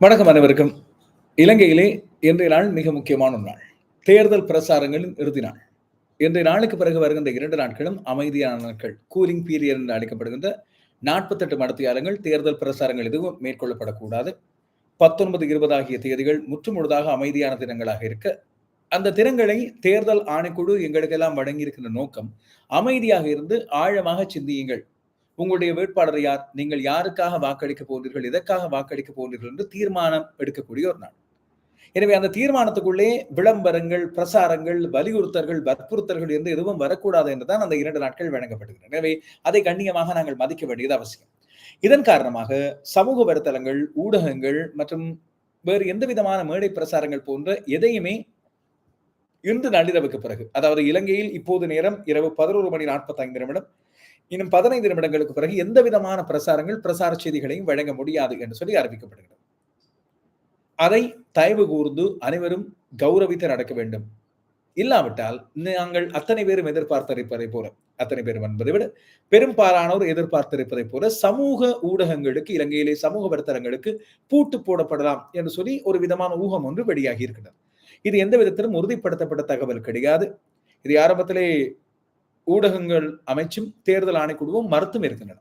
வணக்கம் அனைவருக்கும். இலங்கையிலே இன்றைய நாள் மிக முக்கியமான ஒரு நாள். தேர்தல் பிரசாரங்களின் இறுதி நாள். இன்றைய நாளுக்கு பிறகு வருகின்ற இரண்டு நாட்களும் அமைதியான நாட்கள். கூலிங் பீரியட் என்று அழைக்கப்படுகின்ற நாற்பத்தெட்டு மடத்தியாலங்கள் தேர்தல் பிரசாரங்கள் எதுவும் மேற்கொள்ளப்படக்கூடாது. பத்தொன்பது இருபது ஆகிய தேதிகள் முற்றுமுழுதாக அமைதியான தினங்களாக இருக்க அந்த தினங்களை தேர்தல் ஆணைக்குழு எங்களுக்கெல்லாம் வழங்கியிருக்கின்ற நோக்கம் அமைதியாக இருந்து ஆழமாக சிந்தியுங்கள். உங்களுடைய வேட்பாளர் யார்? நீங்கள் யாருக்காக வாக்களிக்க போகிறீர்கள்? எதற்காக வாக்களிக்க போகிறீர்கள் என்று தீர்மானம் எடுக்கக்கூடிய ஒரு நாள். எனவே அந்த தீர்மானத்துக்குள்ளே விளம்பரங்கள் பிரசாரங்கள் வலியுறுத்தல்கள் வற்புறுத்தல்கள் என்று எதுவும் வரக்கூடாது என்றுதான் அந்த இரண்டு நாட்கள் வழங்கப்படுகின்றன எனவே அதை கண்ணியமாக நாங்கள் மதிக்க வேண்டியது அவசியம். இதன் காரணமாக சமூக வலைத்தளங்கள் ஊடகங்கள் மற்றும் வேறு எந்த விதமான மேடை பிரசாரங்கள் போன்ற எதையுமே இன்று நள்ளிரவுக்கு பிறகு அதாவது இலங்கையில் இப்போது நேரம் இரவு பதினோரு மணி நாற்பத்தி ஐந்து நிமிடம் இன்னும் பதினைந்து நிமிடங்களுக்கு பிறகு எந்த விதமான பிரசாரங்கள் பிரசார செய்திகளையும் வழங்க முடியாது என்று சொல்லி அறிவிக்கப்படுகிறது. அதை தயவு கூர்ந்து அனைவரும் கௌரவித்து நடக்க வேண்டும். இல்லாவிட்டால் நாங்கள் அத்தனை பேரும் எதிர்பார்த்திருப்பதை போல அத்தனை பேரும் என்பதை விட பெரும்பாலானோர் எதிர்பார்த்திருப்பதை போல சமூக ஊடகங்களுக்கு இலங்கையிலே சமூக வர்த்தகங்களுக்கு பூட்டு போடப்படலாம் என்று சொல்லி ஒரு விதமான ஊகம் ஒன்று வெளியாகி இருக்கிறது இது எந்த விதத்திலும் உறுதிப்படுத்தப்பட்ட தகவல் கிடையாது. இது ஆரம்பத்திலே ஊடகங்கள் அமைச்சும் தேர்தல் ஆணைக்குழுவும் மறுத்தும் இருக்கின்றன.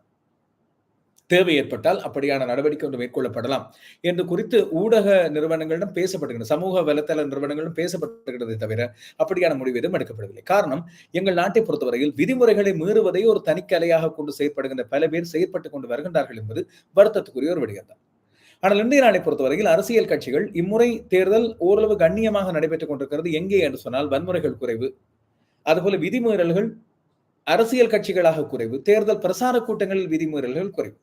தேவை ஏற்பட்டால் அப்படியான நடவடிக்கை ஒன்று மேற்கொள்ளப்படலாம் என்று குறித்து ஊடக நிறுவனங்களிடம் பேசப்படுகிறது சமூக வலைத்தள நிறுவனங்களிடம் பேசப்பட்டிருக்கிறதை தவிர அப்படியான முடிவு எதுவும் எடுக்கப்படவில்லை. காரணம் எங்கள் நாட்டை பொறுத்தவரையில் விதிமுறைகளை மீறுவதை ஒரு தனிக்கலையாக கொண்டு செயற்படுகின்ற பல பேர் செயற்பட்டுக் கொண்டு வருகின்றார்கள் என்பது வருத்தத்துக்குரிய ஒரு விடயம்தான். ஆனால் இந்திய நாளை பொறுத்தவரையில் அரசியல் கட்சிகள் இம்முறை தேர்தல் ஓரளவு கண்ணியமாக நடைபெற்றுக் கொண்டிருக்கிறது. எங்கே என்று சொன்னால் வன்முறைகள் குறைவு. அதுபோல விதிமீறல்கள் அரசியல் கட்சிகளாக குறைவு தேர்தல் பிரசார கூட்டங்களில் விதிமுறைகள் குறைவு.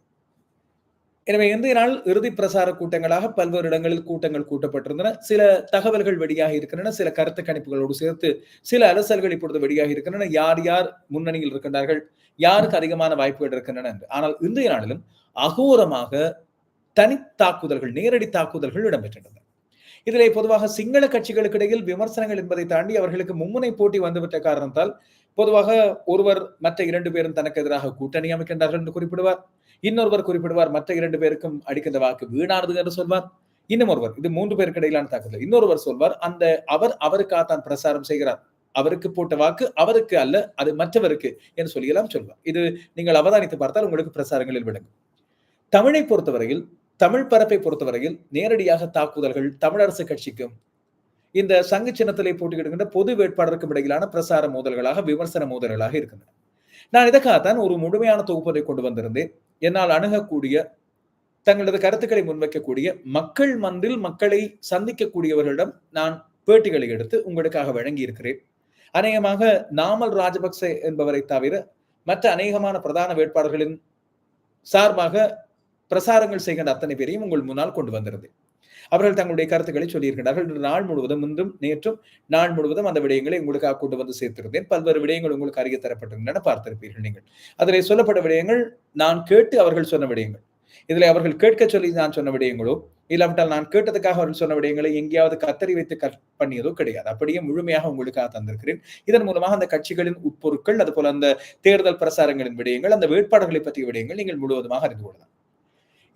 எனவே இன்றைய நாள் இறுதி பிரசார கூட்டங்களாக பல்வேறு இடங்களில் கூட்டங்கள் கூட்டப்பட்டிருந்தன. சில தகவல்கள் வெளியாக இருக்கின்றன சில கருத்து கணிப்புகளோடு சேர்த்து சில அலசல்கள் இப்பொழுது வெளியாக இருக்கின்றன. யார் யார் முன்னணியில் இருக்கின்றார்கள் யாருக்கு அதிகமான வாய்ப்புகள் இருக்கின்றன என்று. ஆனால் இன்றைய நாளிலும் அகோரமாக தனி தாக்குதல்கள் நேரடி தாக்குதல்கள் இடம்பெற்றிருந்தன. இதிலே பொதுவாக சிங்கள கட்சிகளுக்கு இடையில் விமர்சனங்கள் என்பதை தாண்டி அவர்களுக்கு மும்முனை போட்டி வந்துவிட்ட காரணத்தால் பொதுவாக ஒருவர் மற்ற இரண்டு பேரும் தனக்கு எதிராக கூட்டணி அமைக்கின்றார்கள் என்று குறிப்பிடுவார். இன்னொருவர் குறிப்பிடுவார் மற்ற இரண்டு பேருக்கும் அடிக்கின்ற வாக்கு வீணானது என்று சொல்வார். இன்னும் ஒருவர் இது மூன்று பேருக்கு இடையிலான தாக்குதல். இன்னொருவர் சொல்வார் அந்த அவர் அவருக்காக தான் பிரசாரம் செய்கிறார். அவருக்கு போட்ட வாக்கு அவருக்கு அல்ல அது மற்றவருக்கு என்று சொல்லியெல்லாம் சொல்வார். இது நீங்கள் அவதானித்து பார்த்தால் உங்களுக்கு பிரசாரங்களில் விளங்கும். தமிழை பொறுத்தவரையில் தமிழ் பரப்பை பொறுத்தவரையில் நேரடியாக தாக்குதல்கள் தமிழரசு கட்சிக்கும் இந்த சங்கு சின்னத்திலே போட்டியிடுகின்ற பொது வேட்பாளருக்கும் இடையிலான பிரசார மோதல்களாக விமர்சன மோதல்களாக இருக்கின்றன. நான் இதற்காகத்தான் ஒரு முழுமையான தொகுப்பதை கொண்டு வந்திருந்தேன். என்னால் அணுகக்கூடிய தங்களது கருத்துக்களை முன்வைக்கக்கூடிய மக்கள் மந்தில் மக்களை சந்திக்கக்கூடியவர்களிடம் நான் பேட்டிகளை எடுத்து உங்களுக்காக வழங்கி இருக்கிறேன் அநேகமாக நாமல் ராஜபக்சே என்பவரை தவிர மற்ற அநேகமான பிரதான வேட்பாளர்களின் சார்பாக பிரசாரங்கள் செய்கின்ற அத்தனை பேரையும் உங்கள் முன்னால் கொண்டு வந்திருந்தேன். அவர்கள் தங்களுடைய கருத்துக்களை சொல்லியிருக்கிறார்கள் நாள் முழுவதும் இன்றும் நேற்றும் நாள் முழுவதும் அந்த விடயங்களை உங்களுக்காக கொண்டு வந்து சேர்த்திருந்தேன். பல்வேறு விடயங்கள் உங்களுக்கு அறிய தரப்பட்டிருந்தன. பார்த்திருப்பீர்கள் நீங்கள். அதில் சொல்லப்பட்ட விடயங்கள் நான் கேட்டு அவர்கள் சொன்ன விடயங்கள். இதில் அவர்கள் கேட்க சொல்லி நான் சொன்ன விடயங்களோ இல்லாவிட்டால் நான் கேட்டதுக்காக அவர்கள் சொன்ன விடயங்களை எங்கேயாவது கத்தரி வைத்து கட் பண்ணியதோ கிடையாது. அப்படியே முழுமையாக உங்களுக்காக தந்திருக்கிறேன். இதன் மூலமாக அந்த கட்சிகளின் உட்பொருட்கள் அதுபோல அந்த தேர்தல் பிரசாரங்களின் விடயங்கள் அந்த வேட்பாளர்களை பற்றிய விடயங்கள் நீங்கள் முழுவதுமாக அறிந்து கொள்ளலாம்.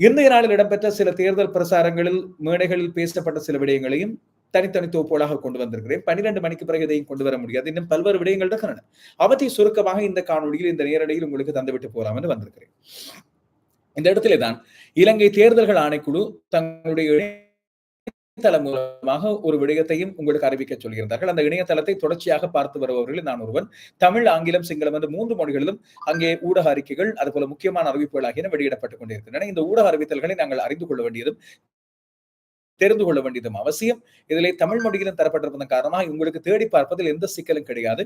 இன்றைய நாளில் இடம்பெற்ற சில தேர்தல் பிரசாரங்களில் மேடைகளில் பேசப்பட்ட சில விடயங்களையும் தனித்தனி தொகுப்புகளாக கொண்டு வந்திருக்கிறேன். பன்னிரண்டு மணிக்கு பிறகு இதையும் கொண்டு வர முடியாது. இன்னும் பல்வேறு விடயங்கள் இருக்கின்றன. அவற்றை சுருக்கமாக இந்த காணொலியில் இந்த நேரடியில் உங்களுக்கு தந்துவிட்டு போகலாம் என்று வந்திருக்கிறேன். இந்த இடத்திலே தான் இலங்கை தேர்தல்கள் ஆணைக்குழு தங்களுடைய இணையதளம் மூலமாக ஒரு விடயத்தையும் உங்களுக்கு அறிவிக்க சொல்கிறார்கள் அந்த இணையதளத்தை தொடர்ச்சியாக பார்த்து வருபவர்களில் நான் ஒருவன். தமிழ் ஆங்கிலம் சிங்களம் என்று மூன்று மொழிகளிலும் அங்கே ஊடக அறிக்கைகள் அதுபோல முக்கியமான அறிவிப்புகள் ஆகியன வெளியிடப்பட்டுக் கொண்டிருக்கின்றன. இந்த ஊடக அறிவித்தல்களை நாங்கள் அறிந்து கொள்ள வேண்டியதும் தெரிந்து கொள்ள வேண்டியதும் அவசியம். இதிலே தமிழ் மொழியிலும் தரப்பட்டிருப்பதன் காரணமாக உங்களுக்கு தேடி பார்ப்பதில் எந்த சிக்கலும் கிடையாது.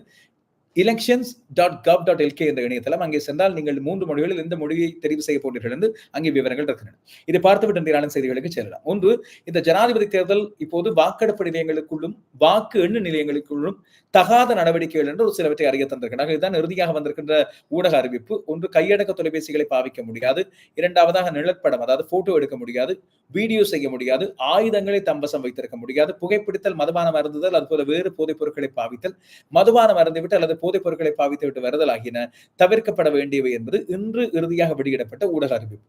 Elections dot gov dot LK என்ற இணையதளம் அங்கே சென்றால் நீங்கள் மூன்று மொழிகளில் எந்த மொழியை தெரிவு செய்ய போட்டீர்கள் என்று அங்கே விவரங்கள் இருக்கின்றன. இதை பார்த்துவிட்டு இன்றைய செய்திகளுக்கு செல்லலாம். ஒன்று இந்த ஜனாதிபதி தேர்தல் இப்போது வாக்கெடுப்பு நிலையங்களுக்குள்ளும் வாக்கு எண்ணு நிலையங்களுக்குள்ளும் தகாத நடவடிக்கைகள் என்று ஒரு சிலவற்றை அறிய தந்திருக்கிறார்கள். இதுதான் இறுதியாக வந்திருக்கின்ற ஊடக அறிவிப்பு. ஒன்று கையடக்க தொலைபேசிகளை பாவிக்க முடியாது. இரண்டாவதாக நிழற்படம் அதாவது போட்டோ எடுக்க முடியாது. வீடியோ செய்ய முடியாது. ஆயுதங்களை தம்பசம் வைத்திருக்க முடியாது. புகைப்பிடித்தல் மதுமான மருந்துதல் அது அதுபோல வேறு போதைப் பொருட்களை பாவித்தல் மதுவான மருந்து விட்டு அல்லது போதைப் பொருட்களை பாவித்துவிட்டு வருதல் ஆகியன தவிர்க்கப்பட வேண்டியவை என்பது இன்று இறுதியாக வெளியிடப்பட்ட ஊடக அறிவிப்பு.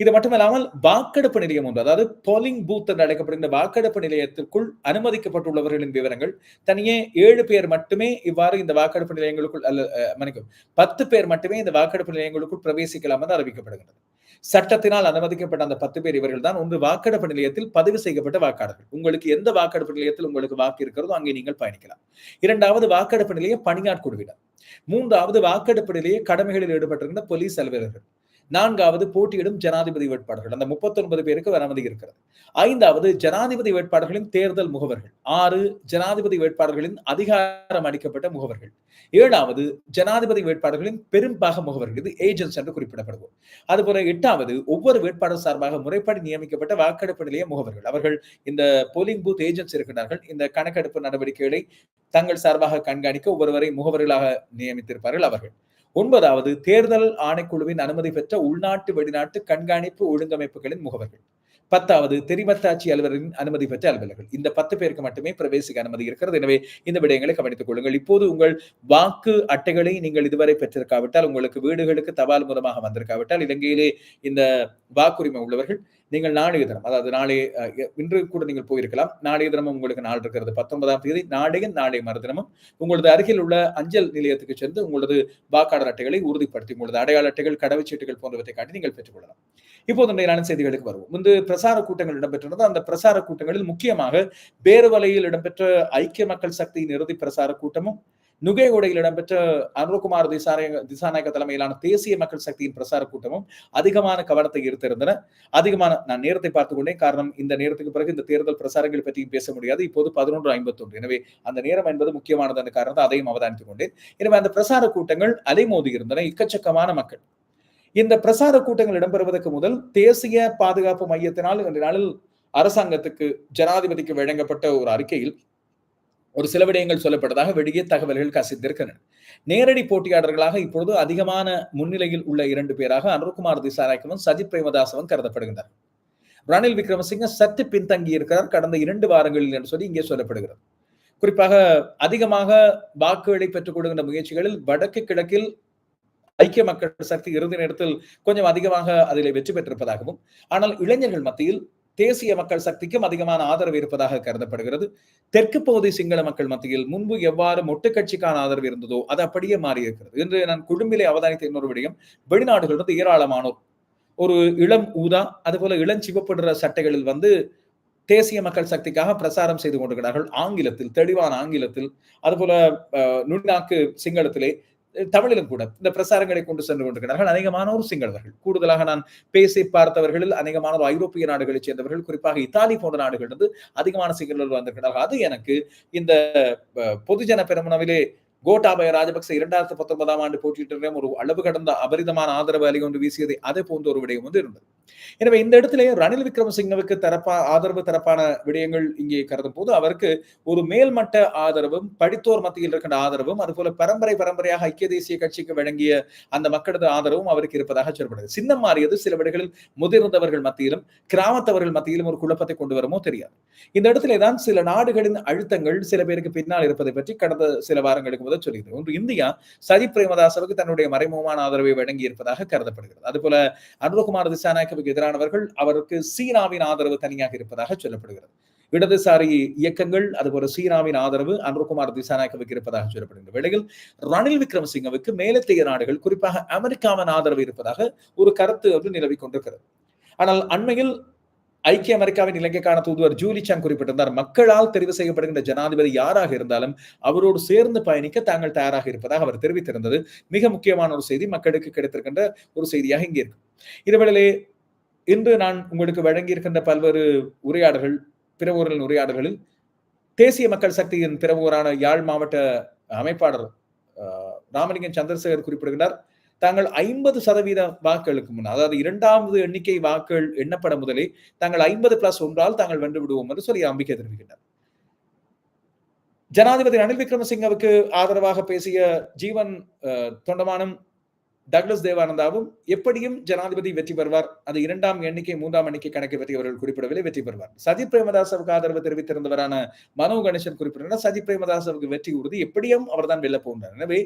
இது மட்டுமல்லாமல் வாக்கெடுப்பு நிலையம் ஒன்று அதாவது போலிங் பூத் என்று அழைக்கப்படுகின்ற வாக்கெடுப்பு நிலையத்திற்குள் அனுமதிக்கப்பட்டுள்ளவர்களின் விவரங்கள் தனியே ஏழு பேர் மட்டுமே இவ்வாறு இந்த வாக்கெடுப்பு நிலையங்களுக்குள் அல்ல மன்னிக்கும் பத்து பேர் மட்டுமே இந்த வாக்கெடுப்பு நிலையங்களுக்குள் பிரவேசிக்கலாம் என்று அறிவிக்கப்படுகிறது சட்டத்தினால் அனுமதிக்கப்பட்ட அந்த பத்து பேர் இவர்கள் தான் ஒன்று வாக்கெடுப்பு நிலையத்தில் பதிவு செய்யப்பட்ட வாக்காளர்கள். உங்களுக்கு எந்த வாக்கெடுப்பு நிலையத்தில் உங்களுக்கு வாக்கு இருக்கிறதோ அங்கே நீங்கள் பயணிக்கலாம். இரண்டாவது வாக்கெடுப்பு நிலைய பணியாட்குழுவிடம். மூன்றாவது வாக்கெடுப்பு நிலைய கடமைகளில் ஈடுபட்டிருக்கின்ற போலீஸ் அலுவலர்கள். நான்காவது போட்டியிடும் ஜனாதிபதி வேட்பாளர்கள். அந்த முப்பத்தி ஒன்பது பேருக்கு அனுமதி இருக்கிறது. ஐந்தாவது ஜனாதிபதி வேட்பாளர்களின் தேர்தல் முகவர்கள். ஆறு ஜனாதிபதி வேட்பாளர்களின் அதிகாரம் அளிக்கப்பட்ட முகவர்கள். ஏழாவது ஜனாதிபதி வேட்பாளர்களின் பெரும்பாக முகவர்கள். இது ஏஜென்ட்ஸ் என்று குறிப்பிடப்படுவோம். அதுபோல எட்டாவது ஒவ்வொரு வேட்பாளர் சார்பாக முறைப்படி நியமிக்கப்பட்ட வாக்கெடுப்பு நிலைய முகவர்கள். அவர்கள் இந்த போலிங் பூத் ஏஜென்ட்ஸ் இருக்கிறார்கள் இந்த கணக்கெடுப்பு நடவடிக்கைகளை தங்கள் சார்பாக கண்காணிக்க ஒவ்வொருவரை முகவர்களாக நியமித்திருப்பார்கள் அவர்கள். ஒன்பதாவது தேர்தல் ஆணைக்குழுவின் அனுமதி பெற்ற உள்நாட்டு வெளிநாட்டு கண்காணிப்பு ஒழுங்கமைப்புகளின் முகவர்கள். பத்தாவது தெரிவத்தாட்சி அலுவலரின் அனுமதி பெற்ற அலுவலர்கள். இந்த பத்து பேருக்கு மட்டுமே பிரவேசிக்க அனுமதி இருக்கிறது. எனவே இந்த விடயங்களை கவனித்துக் கொள்ளுங்கள். இப்போது உங்கள் வாக்கு அட்டைகளை நீங்கள் இதுவரை பெற்றிருக்காவிட்டால் உங்களுக்கு வீடுகளுக்கு தபால் மூலமாக வந்திருக்காவிட்டால் இலங்கையிலே இந்த வாக்குரிமை உள்ளவர்கள் நீங்கள் நாளைய தினம் அதாவது நாளை இன்று கூட நீங்கள் போயிருக்கலாம். நாளைய தினமும் உங்களுக்கு நாள் இருக்கிறது பத்தொன்பதாம் தேதி. நாளைய நாளை மறுதினமும் உங்களது அருகில் உள்ள அஞ்சல் நிலையத்துக்கு சென்று உங்களது வாக்காளர் அட்டைகளை உறுதிப்படுத்தி உங்களது அடையாள அட்டைகள் கடவுச்சீட்டுகள் போன்றவற்றை காட்டி நீங்கள் பெற்றுக்கொள்ளலாம் இப்போது இன்றைய செய்திகளுக்கு வருவோம். முந்து பிரசார கூட்டங்கள் இடம்பெற்றிருந்தது. அந்த பிரசார கூட்டங்களில் முக்கியமாக பேருவலையில் இடம்பெற்ற ஐக்கிய மக்கள் சக்தியின் இறுதி பிரசார கூட்டமும் நுகேகொடையில் இடம்பெற்ற அனுரகுமார் திசாநாயக திசாநாயக தலைமையிலான தேசிய மக்கள் சக்தியின் பிரசார கூட்டமும் அதிகமான கவனத்தை ஈர்த்திருந்தன. அதிகமான நான் நேரத்தை பார்த்துக் கொண்டேன் காரணம் இந்த நேரத்துக்கு பிறகு இந்த தேர்தல் பிரசாரங்கள் பற்றியும் பேச முடியாது. இப்போது பதினொன்று ஐம்பத்தி ஒன்று எனவே அந்த நேரம் என்பது முக்கியமானது என்ற காரணத்தை அதையும் அவதானித்துக் கொண்டேன். எனவே அந்த பிரசார கூட்டங்கள் அலைமோதி இருந்தன. இக்கச்சக்கமான மக்கள். இந்த பிரசார கூட்டங்கள் இடம்பெறுவதற்கு முதல் தேசிய பாதுகாப்பு மையத்தினால் இன்றைய நாளில் அரசாங்கத்துக்கு ஜனாதிபதிக்கு வழங்கப்பட்ட ஒரு அறிக்கையில் ஒரு சில விடயங்கள் சொல்லப்பட்டதாக வெளியே தகவல்கள் கசித்திருக்கின்றன நேரடி போட்டியாளர்களாக இப்பொழுது அதிகமான முன்னிலையில் உள்ள இரண்டு பேராக அனுர்குமார் திசாராய்க்கவும் சஜித் பிரேமதாசவும் கருதப்படுகின்றனர். ரணில் விக்ரமசிங்க சற்று பின்தங்கி இருக்கிறார். கடந்த இரண்டு வாரங்களில் என்று சொல்லி இங்கே சொல்லப்படுகிறது. குறிப்பாக அதிகமாக வாக்குகளை பெற்றுக் கொடுக்கின்ற முயற்சிகளில் வடக்கு கிழக்கில் ஐக்கிய மக்கள் சக்தி இறுதி நேரத்தில் கொஞ்சம் அதிகமாக அதில் வெற்றி பெற்றிருப்பதாகவும் ஆனால் இளைஞர்கள் மத்தியில் தேசிய மக்கள் சக்திக்கும் அதிகமான ஆதரவு இருப்பதாக கருதப்படுகிறது. தெற்கு பகுதி சிங்கள மக்கள் மத்தியில் முன்பு எவ்வாறு மொட்டு கட்சிக்கான ஆதரவு இருந்ததோ அது அப்படியே மாறி இருக்கிறது என்று நான் குடும்பிலே அவதானித்த இன்னொரு விடயம் வெளிநாடுகளிலிருந்து ஏராளமானோர். ஒரு இளம் ஊதா அதுபோல இளஞ்சிவப்படுற சட்டைகளில் வந்து தேசிய மக்கள் சக்திக்காக பிரசாரம் செய்து கொண்டிருக்கிறார்கள். ஆங்கிலத்தில் தெளிவான ஆங்கிலத்தில். அதுபோல நுண்ணாக்கு சிங்களத்திலே தமிழிலும் கூட இந்த பிரசாரங்களை கொண்டு சென்று கொண்டிருக்கிறார்கள். அநேகமானோர் சிங்களவர்கள் கூடுதலாக நான் பேசி பார்த்தவர்களில் அநேகமானோர் ஐரோப்பிய நாடுகளைச் சேர்ந்தவர்கள் குறிப்பாக இத்தாலி போன்ற நாடுகளிலிருந்து அதிகமான சிங்களவர்கள் வந்திருக்கிறார்கள். அது எனக்கு இந்த பொதுஜன பெருமனவிலே கோட்டாபய ராஜபக்ச இரண்டாயிரத்தி பத்தொன்பதாம் ஆண்டு போட்டியிட்டிருக்கிற ஒரு அளவு கடந்த அபரிதமான ஆதரவு அலை ஒன்று வீசியதை அதே போன்ற ஒரு விடயம் வந்து இருந்தது. எனவே இந்த இடத்துல ரணில் விக்ரமசிங்கவுக்கு தரப்பா ஆதரவு தரப்பான விடயங்கள் இங்கே கருதும் போது அவருக்கு ஒரு மேல்மட்ட ஆதரவும் படித்தோர் மத்தியில் இருக்கின்ற ஆதரவும் அதுபோல பரம்பரை பரம்பரையாக ஐக்கிய தேசிய கட்சிக்கு வழங்கிய அந்த மக்களது ஆதரவும் அவருக்கு இருப்பதாக சொல்லப்படுது. சின்னம் மாறியது சில விடைகளில் முதிர்ந்தவர்கள் மத்தியிலும் கிராமத்தவர்கள் மத்தியிலும் ஒரு குழப்பத்தை கொண்டு வருமோ தெரியாது. இந்த இடத்திலே தான் சில நாடுகளின் அழுத்தங்கள் சில பேருக்கு பின்னால் இருப்பதை பற்றி கடந்த சில வாரங்களுக்கு முதல் சொல்கிறது ஒன்று இந்தியா சஜித் பிரேமதாசவுக்கு தன்னுடைய மறைமுகமான ஆதரவை வழங்கி இருப்பதாக கருதப்படுகிறது. அதுபோல அனுரகுமார் நேதன்யாகுவுக்கு எதிரானவர்கள் அவருக்கு சீனாவின் ஆதரவு தனியாக இருப்பதாக சொல்லப்படுகிறது. இடதுசாரி இயக்கங்கள் அதுபோல சீனாவின் ஆதரவு அனுர்குமார் திசாநாயக்கவுக்கு இருப்பதாக சொல்லப்படுகின்ற வேளையில் ரணில் விக்ரமசிங்கவுக்கு மேலத்தைய நாடுகள் குறிப்பாக அமெரிக்காவின் ஆதரவு இருப்பதாக ஒரு கருத்து வந்து நிலவி கொண்டிருக்கிறது. ஆனால் அண்மையில் ஐக்கிய அமெரிக்காவின் இலங்கைக்கான தூதுவர் ஜூலி சாங் குறிப்பிட்டிருந்தார் மக்களால் தெரிவு செய்யப்படுகின்ற ஜனாதிபதி யாராக இருந்தாலும் அவரோடு சேர்ந்து பயணிக்க தாங்கள் தயாராக இருப்பதாக அவர் தெரிவித்திருந்தது. மிக முக்கியமான ஒரு செய்தி மக்களுக்கு கிடைத்திருக்கின்ற ஒரு செய்தியாக இங்கே இருக்கு. இதுவேளையிலே இன்று நான் உங்களுக்கு வழங்கியிருக்கின்ற பல்வேறு உரையாடல்கள் பிற ஊரின் உரையாடல்களில் தேசிய மக்கள் சக்தியின் பிற ஊரான யாழ் மாவட்ட அமைப்பாளர் ராமலிங்கம் சந்திரசேகர் குறிப்பிடுகிறார் தாங்கள் ஐம்பது சதவீத வாக்குகளுக்கு முன் அதாவது இரண்டாவது எண்ணிக்கை வாக்குகள் எண்ணப்பட முதலே தாங்கள் ஐம்பது பிளஸ் ஒன்றால் தாங்கள் வென்று விடுவோம் என்று சொல்லி நம்பிக்கை தெரிவிக்கின்றனர் ஜனாதிபதி ரணில் விக்ரமசிங்கவுக்கு ஆதரவாக பேசிய ஜீவன் தொண்டமானம் டக்ளஸ் தேவானந்தாவும் எப்படியும் ஜனாதிபதி வெற்றி பெறுவார்? அது இரண்டாம் எண்ணிக்கை மூன்றாம் எண்ணிக்கை கணக்கை பற்றி அவர்கள் குறிப்பிடவில்லை வெற்றி பெறுவார். சஜித் பிரேமதாசவுக்கு ஆதரவு தெரிவித்திருந்தவரான மனோ கணேசன் குறிப்பிட்டார் சஜித் பிரேமதாசவுக்கு வெற்றி உறுதி எப்படியும் அவர்தான் வெல்ல போகிறார் எனவே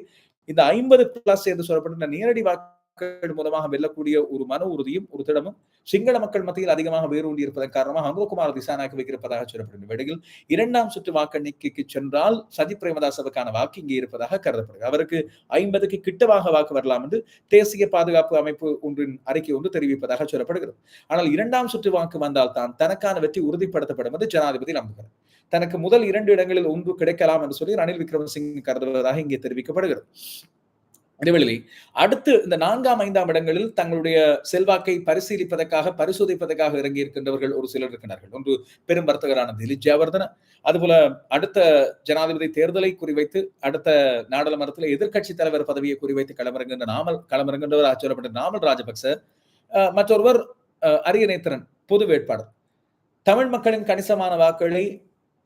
இந்த ஐம்பது பிளஸ் என்று சொல்லப்பட்ட நேரடி வாக்கு மக்கள் மூலமாக வெல்லக்கூடிய ஒரு மன உறுதியும் ஒரு திடமும் சிங்கள மக்கள் மத்தியில் அதிகமாக வேரூண்டி இருப்பதன் காரணமாக அனுகுமார் திசாநாயக்க வைத்திருப்பதாக சொல்லப்படும். வேளையில் இரண்டாம் சுற்று வாக்கெண்ணிக்கைக்கு சென்றால் சஜித் பிரேமதாசவுக்கான வாக்கு இங்கே இருப்பதாக கருதப்படுகிறது. அவருக்கு ஐம்பதுக்கு கிட்டவாக வாக்கு வரலாம் என்று தேசிய பாதுகாப்பு அமைப்பு ஒன்றின் அறிக்கை ஒன்று தெரிவிப்பதாக சொல்லப்படுகிறது. ஆனால் இரண்டாம் சுற்று வாக்கு வந்தால் தான் தனக்கான வெற்றி உறுதிப்படுத்தப்படும் என்று ஜனாதிபதி நம்புகிறார். தனக்கு முதல் இரண்டு இடங்களில் ஒன்று கிடைக்கலாம் என்று சொல்லி ரணில் விக்ரமசிங் கருதுவதாக இங்கே தெரிவிக்கப்படுகிறது. இடைவெளி அடுத்து இந்த நான்காம் ஐந்தாம் இடங்களில் தங்களுடைய செல்வாக்கை பரிசீலிப்பதற்காக பரிசோதிப்பதற்காக இறங்கி இருக்கின்றவர்கள் ஒரு சிலர் இருக்கிறார்கள் ஒன்று பெரும் வர்த்தகரான திலீப் ஜாவர்தன அதுபோல அடுத்த ஜனாதிபதி தேர்தலை குறிவைத்து அடுத்த நாடாளுமன்றத்தில் எதிர்கட்சி தலைவர் பதவியை குறிவைத்து களமிறங்குகின்ற நாமல் களமிறங்குகின்றவர் ஆச்சரியப்பட்ட நாமல் ராஜபக்ச. மற்றொருவர் அரியநேத்திரன் பொது வேட்பாளர். தமிழ் மக்களின் கணிசமான வாக்குகளை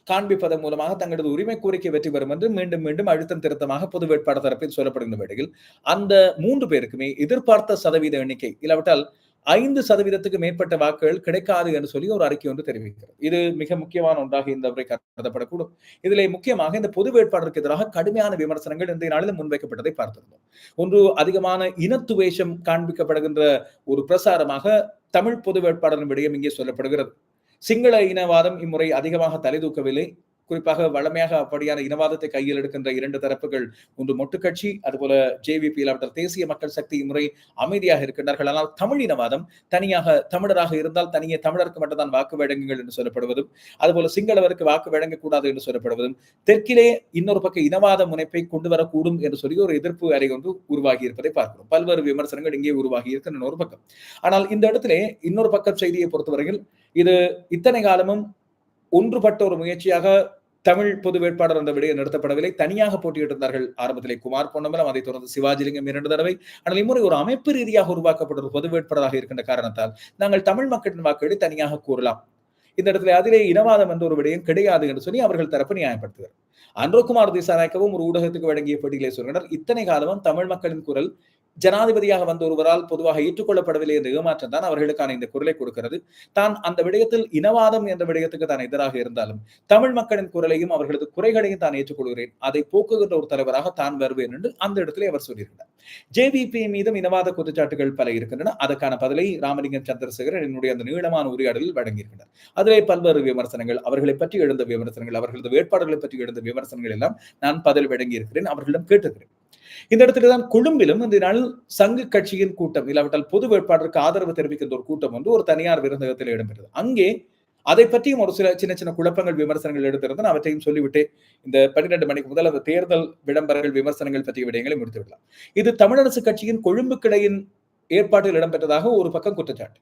காண்பிப்பதன் மூலமாக தங்களது உரிமை கோரிக்கை வெற்றி பெறும் என்று மீண்டும் மீண்டும் அழுத்தம் திருத்தமாக பொது வேட்பாளர் தரப்பில் சொல்லப்படுகின்ற வேளையில் அந்த மூன்று பேருக்குமே எதிர்பார்த்த சதவீத எண்ணிக்கை இல்லாவிட்டால் ஐந்து சதவீதத்துக்கு மேற்பட்ட வாக்குகள் கிடைக்காது என்று சொல்லி ஒரு அறிக்கை ஒன்று தெரிவிக்கிறது. இது மிக முக்கியமான ஒன்றாக இந்த முறை கருதப்படக்கூடும். இதில் முக்கியமாக இந்த பொது வேட்பாளருக்கு எதிராக கடுமையான விமர்சனங்கள் இன்றைய நாளில் முன்வைக்கப்பட்டதை பார்த்திருந்தோம். ஒன்று அதிகமான இனத்துவேஷம் காண்பிக்கப்படுகின்ற ஒரு பிரசாரமாக தமிழ் பொது வேட்பாளரின் விடயம் இங்கே சொல்லப்படுகிறது. சிங்கள இனவாதம் இம்முறை அதிகமாக தலை தூக்கவில்லை. குறிப்பாக வளமையாக அப்படியான இனவாதத்தை கையில் எடுக்கின்ற இரண்டு தரப்புகள் ஒன்று மொட்டு கட்சி அதுபோல ஜேவிபி இல்லாவிட்டால் தேசிய மக்கள் சக்தி இம்முறை அமைதியாக இருக்கின்றார்கள். ஆனால் தமிழ் இனவாதம் தனியாக தமிழராக இருந்தால் தனியே தமிழருக்கு மட்டும்தான் வாக்கு வழங்குங்கள் என்று சொல்லப்படுவதும் அதுபோல சிங்களவருக்கு வாக்கு வழங்கக்கூடாது என்று சொல்லப்படுவதும் தெற்கிலே இன்னொரு பக்க இனவாத முனைப்பை கொண்டு வரக்கூடும் என்று சொல்லி ஒரு எதிர்ப்பு அறை ஒன்று உருவாகி இருப்பதை பார்க்கிறோம். பல்வேறு விமர்சனங்கள் இங்கே உருவாகி இருக்கின்றன ஒரு பக்கம். ஆனால் இந்த இடத்திலே இன்னொரு பக்கம் செய்தியை பொறுத்தவரையில் இது இத்தனை காலமும் ஒன்றுபட்ட ஒரு முயற்சியாக தமிழ் பொது வேட்பாளர் அந்த விடையை நிறுத்தப்படவில்லை. தனியாக போட்டியிட்டிருந்தார்கள் ஆரம்பத்திலே குமார் பொன்னம்பலம் அதைத் தொடர்ந்து சிவாஜிலிங்கம் இரண்டு தடவை. ஆனால் இம்முறை ஒரு அமைப்பு ரீதியாக உருவாக்கப்பட்ட ஒரு பொது வேட்பாளராக இருக்கின்ற காரணத்தால் நாங்கள் தமிழ் மக்களின் வாக்குகளை தனியாக கூறலாம். இந்த இடத்துல அதிலே இனவாதம் என்ற ஒரு விடயம் கிடையாது என்று சொல்லி அவர்கள் தரப்பு நியாயப்படுத்துகிறார். அன்றோகுமார் திசாநாயக்கவும் ஒரு ஊடகத்துக்கு வழங்கிய பேட்டிகளை சொல்கிறார் இத்தனை காலமும் தமிழ் மக்களின் குரல் ஜனாதிபதியாக வந்த ஒருவரால் பொதுவாக ஏற்றுக்கொள்ளப்படவில்லை என்ற ஏமாற்றம் தான் அவர்களுக்கான இந்த குரலை கொடுக்கிறது. தான் அந்த விடயத்தில் இனவாதம் என்ற விடயத்துக்கு தான் எதிராக இருந்தாலும் தமிழ் மக்களின் குரலையும் அவர்களது குறைகளையும் தான் ஏற்றுக்கொள்கிறேன். அதை போக்குகின்ற ஒரு தலைவராக தான் வருவேன் என்று அந்த இடத்திலே அவர் சொல்லியிருந்தார் ஜேவிபி மீதும் இனவாத குற்றச்சாட்டுகள் பல இருக்கின்றன. அதற்கான பதிலை ராமலிங்கம் சந்திரசேகரன் என்னுடைய அந்த நீளமான உரையாடலில் வழங்கியிருக்கிறார். அதிலே பல்வேறு விமர்சனங்கள் அவர்களை பற்றி எழுந்த விமர்சனங்கள் அவர்களது வேட்பாளர்களை பற்றி எழுந்த விமர்சனங்கள் எல்லாம் நான் பதில் வழங்கியிருக்கிறேன். அவர்களிடம் கேட்டுக்கிறேன். இந்த இடத்துல தான் கொழும்பிலும் இந்த நாள் சங்கு கட்சியின் கூட்டம் இல்லாவிட்டால் பொது வேட்பாளருக்கு ஆதரவு தெரிவிக்கின்ற ஒரு கூட்டம் வந்து ஒரு தனியார் விருந்தகத்தில் இடம்பெற்றது. அங்கே அதை பற்றியும் ஒரு சில சின்ன சின்ன குழப்பங்கள் விமர்சனங்கள் எடுத்திருந்தேன் அவற்றையும் சொல்லிவிட்டு இந்த பன்னிரண்டு மணிக்கு முதல் அந்த தேர்தல் விளம்பரங்கள் விமர்சனங்கள் பற்றிய விடயங்களை முடித்து விடலாம் இது தமிழரசு கட்சியின் கொழும்பு கிளையின் ஏற்பாட்டில் இடம்பெற்றதாக ஒரு பக்கம் குற்றச்சாட்டு.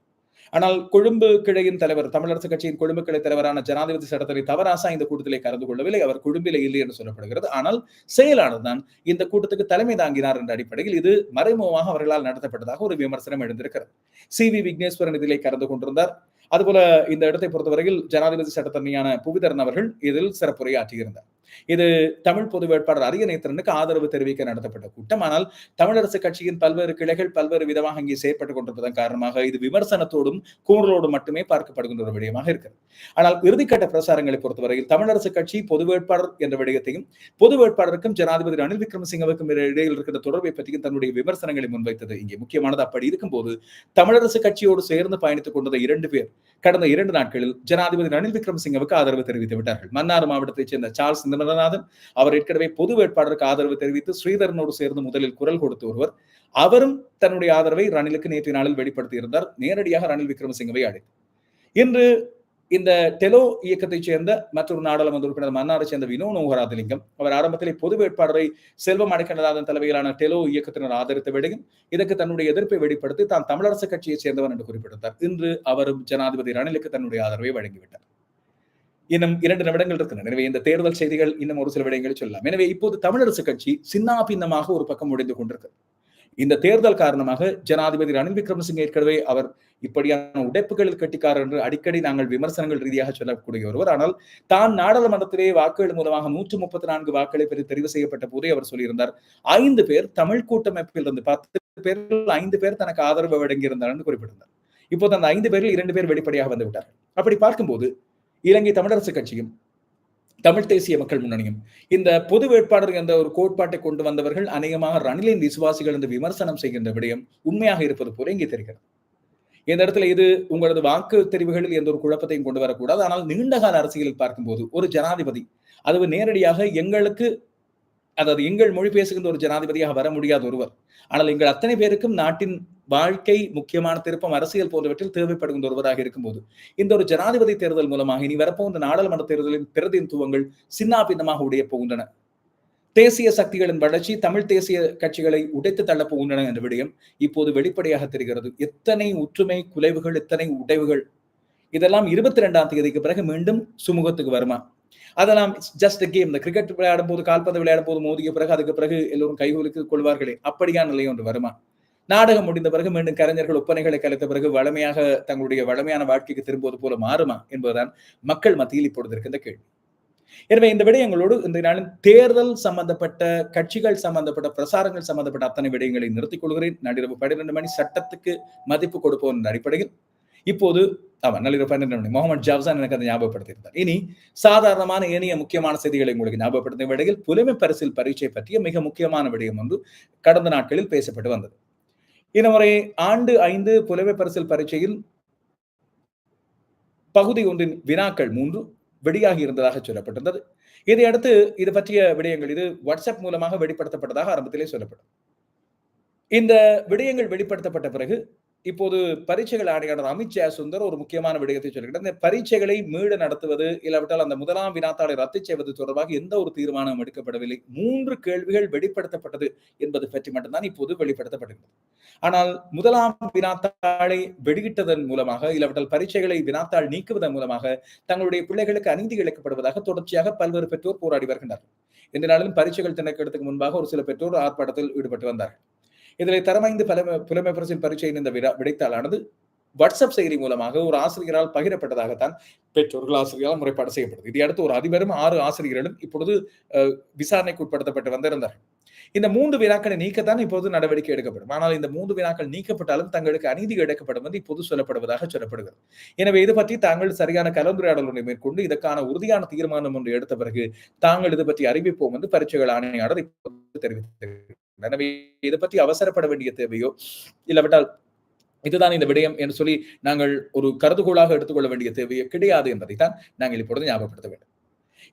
ஆனால் கொழும்பு கிளையின் தலைவர் தமிழரசு கட்சியின் கொழும்பு கிளை தலைவரான ஜனாதிபதி சட்டத்தரை தவராசா இந்த கூட்டத்திலே கலந்து கொள்ளவில்லை. அவர் கொழும்பிலே இல்லை என்று சொல்லப்படுகிறது. ஆனால் செயலாளர் தான் இந்த கூட்டத்துக்கு தலைமை தாங்கினார் என்ற அடிப்படையில் இது மறைமுகமாக அவர்களால் நடத்தப்பட்டதாக ஒரு விமர்சனம் எழுந்திருக்கிறது. சி வி விக்னேஸ்வரன் இதிலே கலந்து கொண்டிருந்தார். அதுபோல இந்த இடத்தை பொறுத்தவரையில் ஜனாதிபதி சட்டத்தரணியான புவிதரன் அவர்கள் இதில் சிறப்புரையாற்றியிருந்தார். இது தமிழ் பொது வேட்பாளர் அரியநேத்திரனுக்கு ஆதரவு தெரிவிக்க நடத்தப்பட்ட கூட்டம். ஆனால் தமிழரசு கட்சியின் பல்வேறு கிளைகள் பல்வேறு விதமாக இங்கே செயற்பட்டுக் கொண்டிருப்பதன் காரணமாக இது விமர்சனத்தோடும் கூறலோடும் மட்டுமே பார்க்கப்படுகின்ற ஒரு விடயமாக இருக்கிறது. ஆனால் இறுதிக்கட்ட பிரசாரங்களை பொறுத்தவரையில் தமிழரசு கட்சி பொது வேட்பாளர் என்ற விடயத்தையும் பொது வேட்பாளருக்கும் ஜனாதிபதி ரணில் விக்ரமசிங்கவுக்கும் இடையில் இருக்கிற தொடர்பை பற்றியும் தன்னுடைய விமர்சனங்களை முன்வைத்தது இங்கே முக்கியமானது. அப்படி இருக்கும்போது தமிழரசு கட்சியோடு சேர்ந்து பயணித்துக் கொண்டது இரண்டு பேர் கடந்த இரண்டு நாட்களில் ஜனாதிபதி ரணில் விக்ரமசிங்கவுக்கு ஆதரவு தெரிவித்து விட்டார்கள். மன்னார் மாவட்டத்தைச் சேர்ந்த சார்ல்ஸ் நிமலநாதன் அவர் ஏற்கனவே பொது வேட்பாளருக்கு ஆதரவு தெரிவித்து ஸ்ரீதரனோடு சேர்ந்து முதலில் குரல் கொடுத்து ஒருவர் அவரும் தன்னுடைய ஆதரவை ரணிலுக்கு நேற்றைய நாளில் வெளிப்படுத்தி இருந்தார். நேரடியாக ரணில் விக்ரமசிங்கவை அழைத்து இன்று இந்த டெலோ இயக்கத்தைச் சேர்ந்த மற்றொரு நாடாளுமன்ற உறுப்பினர் மன்னாரை சேர்ந்த வினோ நோகராதலிங்கம் அவர் ஆரம்பத்திலே பொது வேட்பாளரை செல்வம் அடைக்கநாதன் தலைமையிலான டெலோ இயக்கத்தினர் ஆதரித்த விடையும் இதற்கு தன்னுடைய எதிர்ப்பை வெளிப்படுத்தி தான் தமிழரசு கட்சியை சேர்ந்தவர் என்று குறிப்பிட்டார் இன்று அவரும் ஜனாதிபதி ரணிலுக்கு தன்னுடைய ஆதரவை வழங்கிவிட்டார். இன்னும் இரண்டு நிமிடங்கள் இருக்கின்றன எனவே இந்த தேர்தல் செய்திகள் இன்னும் ஒரு சில விடயங்களை சொல்லலாம். எனவே இப்போது தமிழரசு கட்சி சின்னா பின்னமாக ஒரு பக்கம் முடிந்து கொண்டிருக்கிறது இந்த தேர்தல் காரணமாக ஜனாதிபதி ரணில் விக்ரமசிங்க ஏற்கனவே அவர் இப்படியான உடைப்புகளில் கட்டிக்காரர் என்று அடிக்கடி நாங்கள் விமர்சனங்கள் ரீதியாக சொல்லக்கூடிய ஒருவர். ஆனால் தான் நாடாளுமன்றத்திலே வாக்குகள் மூலமாக நூற்று முப்பத்தி நான்கு வாக்குகளை பெற்று தெரிவு செய்யப்பட்ட போதே அவர் சொல்லியிருந்தார். ஐந்து பேர் தமிழ் கூட்டமைப்பில் இருந்து பத்து பேரில் ஐந்து பேர் தனக்கு ஆதரவு வழங்கியிருந்தார் என்று குறிப்பிட்டிருந்தார். இப்போது அந்த ஐந்து பேரில் இரண்டு பேர் வெளிப்படையாக வந்து விட்டார்கள். அப்படி பார்க்கும்போது இலங்கை தமிழரசு கட்சியும் தமிழ் தேசிய மக்கள் முன்னணியும். இந்த பொது வேட்பாளர் என்ற ஒரு கோட்பாட்டை கொண்டு வந்தவர்கள் அநேகமாக ரணிலின் விசுவாசிகள் என்று விமர்சனம் செய்கின்ற விடயம் உண்மையாக இருப்பது போல இங்கே தெரிகிறது. இந்த இடத்துல இது உங்களது வாக்கு தெரிவுகளில் எந்த ஒரு குழப்பத்தையும் கொண்டு வரக்கூடாது. ஆனால் நீண்டகால அரசியலில் பார்க்கும்போது ஒரு ஜனாதிபதி அது நேரடியாக எங்களுக்கு அதாவது எங்கள் மொழி பேசுகின்ற ஒரு ஜனாதிபதியாக வர முடியாத ஒருவர். ஆனால் எங்கள் அத்தனை பேருக்கும் நாட்டின் வாழ்க்கை முக்கியமான திருப்பம் அரசியல் போன்றவற்றில் தேவைப்படுகின்ற ஒருவராக இருக்கும்போது இந்த ஒரு ஜனாதிபதி தேர்தல் மூலமாக இனி வரப்போகின்ற நாடாளுமன்ற தேர்தலின் பிரதிநிதித்துவங்கள் சின்னா பின்னமாக உடைய போகின்றன. தேசிய சக்திகளின் வளர்ச்சி தமிழ் தேசிய கட்சிகளை உடைத்து தள்ளப் போகின்றன என்ற விடயம் இப்போது வெளிப்படையாக தெரிகிறது. எத்தனை ஒற்றுமை குலைவுகள் எத்தனை உடைவுகள். இதெல்லாம் இருபத்தி ரெண்டாம் தேதிக்கு பிறகு மீண்டும் சுமூகத்துக்கு வருமா? அதெல்லாம் ஜஸ்ட் கேம் இந்த கிரிக்கெட் விளையாடும் போது கால்பந்து விளையாடும் போது மோதிய பிறகு அதுக்கு பிறகு எல்லோரும் கைகுலுக்கு கொள்வார்களே. அப்படியான நிலை ஒன்று வருமா? நாடகம் முடிந்த பிறகு மீண்டும் கலைஞர்கள் ஒப்பனைகளை கலைத்த பிறகு வளமையாக தங்களுடைய வளமையான வாழ்க்கைக்கு திரும்புவது போல மாறுமா என்பதுதான் மக்கள் மத்தியில் இப்பொழுது இருக்கின்ற கேள்வி. எனவே இந்த விடயங்களோடு இந்த நாளின் தேர்தல் சம்பந்தப்பட்ட கட்சிகள் சம்பந்தப்பட்ட பிரசாரங்கள் சம்பந்தப்பட்ட அத்தனை விடயங்களை நிறுத்திக் கொள்கிறேன். நள்ளிரவு பன்னிரண்டு மணி சட்டத்துக்கு மதிப்பு கொடுப்போம் என்ற அடிப்படையில் இப்போது அவன் நள்ளிரவு பன்னிரண்டு மணி முகமது ஜாவ்சான் எனக்கு அதை ஞாபகப்படுத்தியிருந்தார். இனி சாதாரணமான ஏனைய முக்கியமான செய்திகளை உங்களுக்கு ஞாபகப்படுத்தும் விடையில் புலமை பரிசில் பரீட்சை பற்றிய மிக முக்கியமான விடயம் வந்து கடந்த நாட்களில் பேசப்பட்டு வந்தது. இந்த முறை ஆண்டு ஐந்து புலமை பரிசில் பரீட்சையில் பகுதி ஒன்றின் வினாக்கள் மூன்று வெளியாகி இருந்ததாக சொல்லப்பட்டிருந்தது. இதையடுத்து இது பற்றிய விடயங்கள் இது வாட்ஸ்அப் மூலமாக வெளிப்படுத்தப்பட்டதாக ஆரம்பத்திலே சொல்லப்படும் இந்த விடயங்கள் வெளிப்படுத்தப்பட்ட பிறகு இப்போது பரீட்சைகள் ஆணையாளர் அமித் சுந்தர் ஒரு முக்கியமான விடயத்தை சொல்கிறார் இந்த பரீட்சைகளை மீள நடத்துவது இல்லாவிட்டால் அந்த முதலாம் வினாத்தாளை ரத்து செய்வது தொடர்பாக எந்த ஒரு தீர்மானம் எடுக்கப்படவில்லை. மூன்று கேள்விகள் வெளிப்படுத்தப்பட்டது என்பது பற்றி மட்டும்தான் இப்போது வெளிப்படுத்தப்படுகிறது. ஆனால் முதலாம் வினாத்தாளை வெளியிட்டதன் மூலமாக இல்லாவிட்டால் பரீட்சைகளை வினாத்தாள் நீக்குவதன் மூலமாக தங்களுடைய பிள்ளைகளுக்கு அநீதி இழைக்கப்படுவதாக தொடர்ச்சியாக பல்வேறு பெற்றோர் போராடி வருகின்றனர் இந்த நாளிலும் பரீட்சைகள் திணைக்கிறதுக்கு முன்பாக ஒரு சில பெற்றோர் ஆர்ப்பாட்டத்தில் ஈடுபட்டு வந்தார்கள். இதில் தரமைந்து பலமை புலமை பரிசில் பரீட்சையின் இந்த விடா விடைத்தாளானது வாட்ஸ்அப் செயலி மூலமாக ஒரு ஆசிரியரால் பகிரப்பட்டதாகத்தான் பெற்றோர்கள் ஆசிரியரால் முறைப்பாடு செய்யப்படுது. இதையடுத்து ஒரு அதிபரும் ஆறு ஆசிரியர்களும் இப்பொழுது விசாரணைக்கு உட்படுத்தப்பட்டு வந்திருந்தார்கள். இந்த மூன்று வினாக்களை நீக்கத்தான் இப்போது நடவடிக்கை எடுக்கப்படும். ஆனால் இந்த மூன்று வினாக்கள் நீக்கப்பட்டாலும் தங்களுக்கு அநீதி இழைக்கப்படும் என்று இப்போது சொல்லப்படுவதாக சொல்லப்படுகிறது. எனவே இது பற்றி தாங்கள் சரியான கலந்துரையாடல் ஒன்றை மேற்கொண்டு இதற்கான உறுதியான தீர்மானம் ஒன்று எடுத்த பிறகு தாங்கள் இது பற்றி அறிவிப்போம் என்று பரீட்சைகள் ஆணையாளர் இப்போது தெரிவித்திருக்கிறார். எனவே இதை பற்றி அவசரப்பட வேண்டிய தேவையோ? இல்லாவிட்டால் இதுதான் இந்த விடயம் என்று சொல்லி நாங்கள் ஒரு கருதுகோளாக எடுத்துக்கொள்ள வேண்டிய தேவையோ கிடையாது என்பதைத்தான் நாங்கள் இப்பொழுது ஞாபகப்படுத்த வேண்டும்.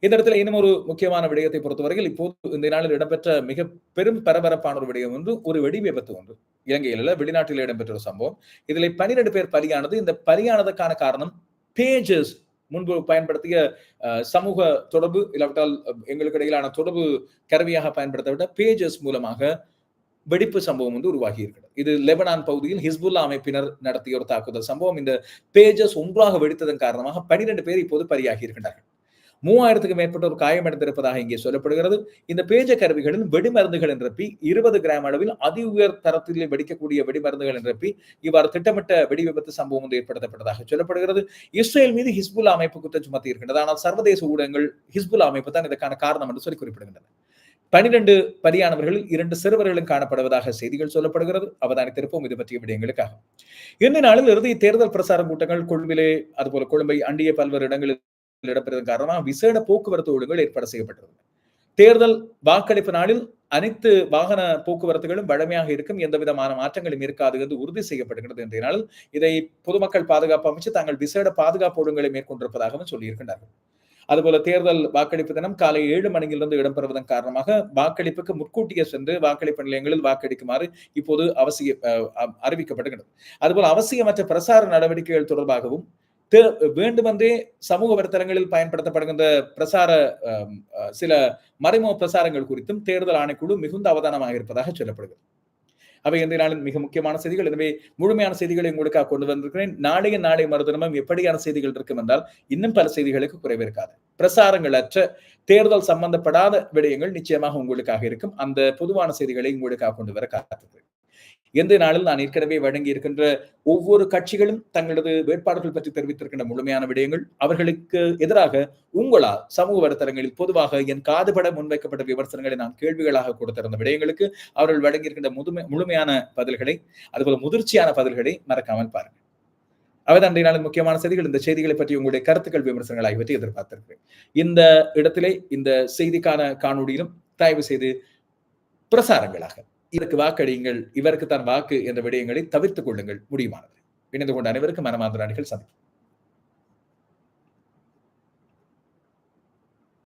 இந்த இடத்துல இன்னும் ஒரு முக்கியமான விடயத்தை பொறுத்தவரையில் இப்போது இந்த நாளில் இடம்பெற்ற மிக பெரும் பரபரப்பான ஒரு விடயம் ஒன்று ஒரு வெடி விபத்து ஒன்று. இலங்கையில் வெளிநாட்டில் இடம்பெற்ற ஒரு சம்பவம். இதில் பனிரெண்டு பேர் பலியானது. இந்த பலியானதுக்கான காரணம் பேஜஸ் முன்பு பயன்படுத்திய சமூக தொடர்பு இல்லாவிட்டால் எங்களுக்கு இடையிலான தொடர்பு கருவியாக பயன்படுத்தப்பட்ட பேஜஸ் மூலமாக வெடிப்பு சம்பவம் வந்து உருவாகி இருக்கிறது இது லெபனான் பகுதியில் ஹிஸ்புல்லா அமைப்பினர் நடத்திய ஒரு தாக்குதல் சம்பவம். இந்த பேஜஸ் ஒன்றாக வெடித்ததன் காரணமாக பனிரெண்டு பேர் இப்போது பலியாகி இருக்கின்றார்கள் மூவாயிரத்துக்கு மேற்பட்டோர் காயமடைந்திருப்பதாக இங்கே சொல்லப்படுகிறது. இந்த பேஜ கருவிகளில் வெடிமருந்துகள் நிரப்பி இருபது கிராம் அளவில் அதி உயர் தரத்தில் வெடிக்கக்கூடிய வெடிமருந்துகள் நிரப்பி இவ்வாறு திட்டமிட்ட வெடி விபத்து சம்பவம் வந்து ஏற்படுத்தப்பட்டதாக சொல்லப்படுகிறது. இஸ்ரேல் மீது ஹிஸ்புல் அமைப்பு குற்றம் சுமத்தி இருக்கின்றது ஆனால் சர்வதேச ஊடகங்கள் ஹிஸ்புல் அமைப்பு தான் இதற்கான காரணம் என்று சொல்லி குறிப்பிடுகின்றன. பனிரெண்டு பலியானவர்களில் இரண்டு சிறுவர்களும் காணப்படுவதாக செய்திகள் சொல்லப்படுகிறது. அவதானித்திருப்போம் இது பற்றிய விடயங்களுக்காக. இந்த நாளில் இறுதி தேர்தல் பிரசார கூட்டங்கள் கொழும்பிலே அதுபோல கொழும்பை அண்டிய பல்வேறு இடங்களில் இடம்பெறுவதன் காரணமாக விசேட போக்குவரத்து ஒழுங்குகள் ஏற்பாடு செய்யப்பட்டிருந்தன. தேர்தல் வாக்களிப்பு நாளில் அனைத்து வாகன போக்குவரத்துகளும் வழமையாக இருக்கும் எந்த விதமான மாற்றங்களும் இருக்காது என்று உறுதி செய்யப்படுகிறது என்ற இதை பொதுமக்கள் பாதுகாப்பு அமைச்சு தாங்கள் விசேட பாதுகாப்பு ஒழுங்குகளை மேற்கொண்டிருப்பதாகவும் சொல்லியிருக்கின்றார்கள். அதுபோல தேர்தல் வாக்களிப்பு தினம் காலை ஏழு மணியிலிருந்து இடம்பெறுவதன் காரணமாக வாக்களிப்புக்கு முற்கூட்டியே சென்று வாக்களிப்பு நிலையங்களில் வாக்களிக்குமாறு இப்போது அவசிய அறிவிக்கப்படுகிறது. அதுபோல அவசியமற்ற பிரசார நடவடிக்கைகள் தொடர்பாகவும் வேண்டுமென்றே சமூக வலைத்தளங்களில் பயன்படுத்தப்படுகின்ற பிரசார சில மறைமுக பிரசாரங்கள் குறித்தும் தேர்தல் ஆணைக்குழு மிகுந்த அவதானமாக இருப்பதாக சொல்லப்படுகிறது. அவை இந்த நாளின் மிக முக்கியமான செய்திகள். எனவே முழுமையான செய்திகளை உங்களுக்காக கொண்டு வந்திருக்கிறேன். நாளைய நாளை மறுதினமும் எப்படியான செய்திகள் இருக்கும் என்றால் இன்னும் பல செய்திகளுக்கு குறைவு இருக்காது. பிரசாரங்கள் அற்ற தேர்தல் சம்பந்தப்படாத விடயங்கள் நிச்சயமாக உங்களுக்காக இருக்கும். அந்த பொதுவான செய்திகளை உங்களுக்காக கொண்டு வர காத்திருக்கிறேன் எந்த நாளில் நான் ஏற்கனவே வழங்கி இருக்கின்ற ஒவ்வொரு கட்சிகளும் தங்களது வேட்பாளர்கள் பற்றி தெரிவித்திருக்கின்ற முழுமையான விடயங்கள் அவர்களுக்கு எதிராக உங்களால் சமூக வலைத்தளங்களில் பொதுவாக என் காதுபட முன்வைக்கப்பட்ட விமர்சனங்களை நான் கேள்விகளாக கொடுத்திருந்த விடயங்களுக்கு அவர்கள் வழங்கியிருக்கின்ற முதுமை முழுமையான பதில்களை அதுபோல முதிர்ச்சியான பதில்களை மறக்காமல் பாருங்கள். அவைதான் அன்றைய நாளின் முக்கியமான செய்திகள். இந்த செய்திகளை பற்றி உங்களுடைய கருத்துக்கள் விமர்சனங்கள் ஆகியவற்றை எதிர்பார்த்திருக்கிறேன். இந்த இடத்திலே இந்த செய்திக்கான காணொலியிலும் தயவு செய்து பிரசாரங்களாக இதற்கு வாக்களியுங்கள் இவருக்கு தான் வாக்கு என்ற விடயங்களை தவிர்த்துக் கொள்ளுங்கள். முடியுமானது? இணைந்து கொண்ட அனைவருக்கும் மனமாந்திராணிகள் சந்திக்கும்